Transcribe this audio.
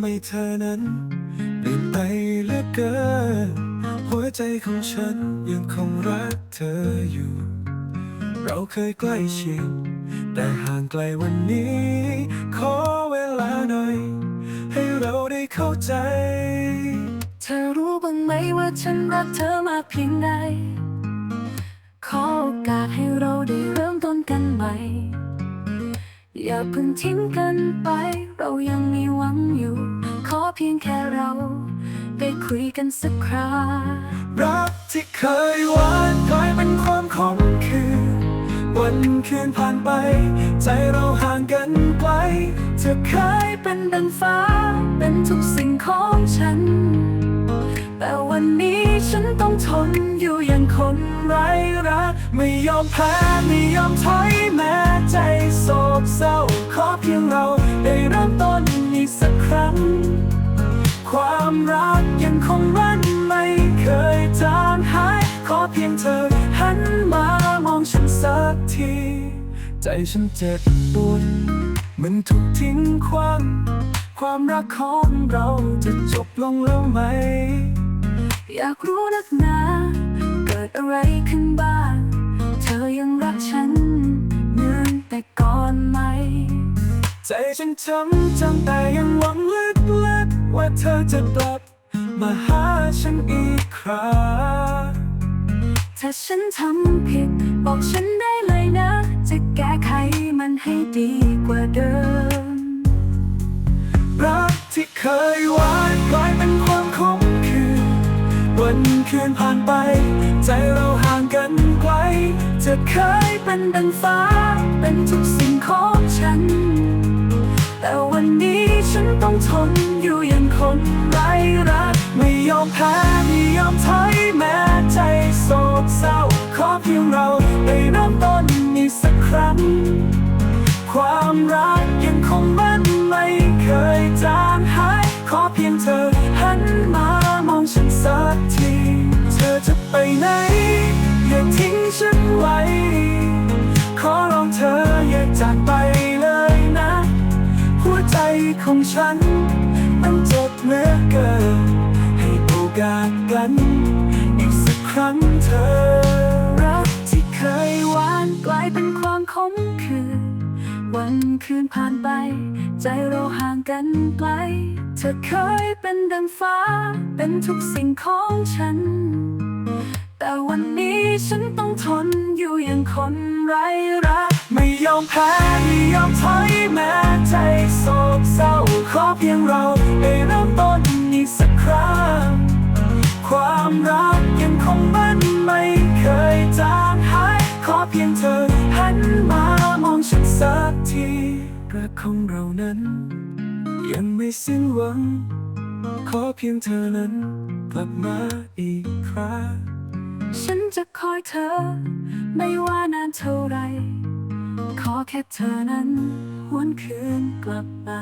ไม่เธอนั้นเปลี่ยนไปเหลือเกิน หัวใจของฉันยังคงรักเธออยู่ เราเคยใกล้ชิดแต่ห่างไกลวันนี้ ขอเวลาหน่อย ให้เราได้เข้าใจ เธอรู้บ้างไหมว่าฉันรักเธอมากเพียงใด ขอโอกาสให้เราได้เริ่มต้นกันใหม่ อย่าเพิ่งทิ้งกันไป เรายังมีหวังอยู่ ขอเพียงแค่เรา ได้คุยกันสักครารักที่เคยหวานกลายเป็นความขมขื่นวันคืนผ่านไป ใจเราห่างกันไกลเธอเคยเป็นดังฟ้า เป็นทุกสิ่งของฉัน แต่วันนี้ฉันต้องทนอยู่อย่างคนไร้รัก ไม่ยอมแพ้ ไม่ยอมถอยแม้ ใจโศกเศร้า ขอเพียงเราได้เริ่มต้นอีกสักครั้ง ความรักยังคงรันไม่เคยจางหาย ขอเพียงเธอหันมามองฉันสักที ใจฉันเจ็บปวดมันถูกทิ้งขว้างความรักของเราจะจบลงแล้วไหม อยากรู้นักหนา เกิดอะไรขึ้นบ้าง ใจฉันช้ำจังแต่ยังหวังลึกๆว่าเธอจะกลับมาหาฉันอีกครั้งถ้าฉันทำผิด บอกฉันได้เลยนะ จะแก้ไขมันให้ดีกว่าเดิม รักที่เคยหวานกลายเป็นความขมขื่นวันคืนผ่านไป ใจเราห่างกันไกล จะเคยเป็นดังฟ้าเป็นทุกสิ่ง ทนอยู่อย่างคนไร้รัก ไม่ยอมแพ้ไม่ยอมถอยแม้ใจโศกเศร้า ขอเพียงเราได้เริ่มต้นอีกสักครั้ง ความรักยังคงมั่นไม่เคยจางหาย ขอเพียงเธอหันมามองฉันสักที เธอจะไปไหนอย่าทิ้งฉันไว้ ของฉัน มันเจ็บเหลือเกินให้โอกาสกัน อีกสักครั้งเธอ รักที่เคยหวานกลายเป็นความขมขื่นวันคืนผ่านไป ใจเราห่างกันไกล เธอเคยเป็นดังฟ้า เป็นทุกสิ่งของฉัน แต่วันนี้ฉันต้องทนอยู่อย่างคนไร้รัก ไม่ยอมแพ้ ไม่ยอมถอยแม้ใจ เพียงเราได้เริ่มต้นอีกสักครั้ง ความรักยังคงมันไม่เคยจางหาย ขอเพียงเธอหันมามองฉันสักทีรักของเรานั้น ยังไม่สิ้นหวัง ขอเพียงเธอนั้น กลับมาอีกครั้งฉันจะคอยเธอ ไม่ว่านานเท่าไร ขอแค่เธอนั้นหวนคืนกลับมา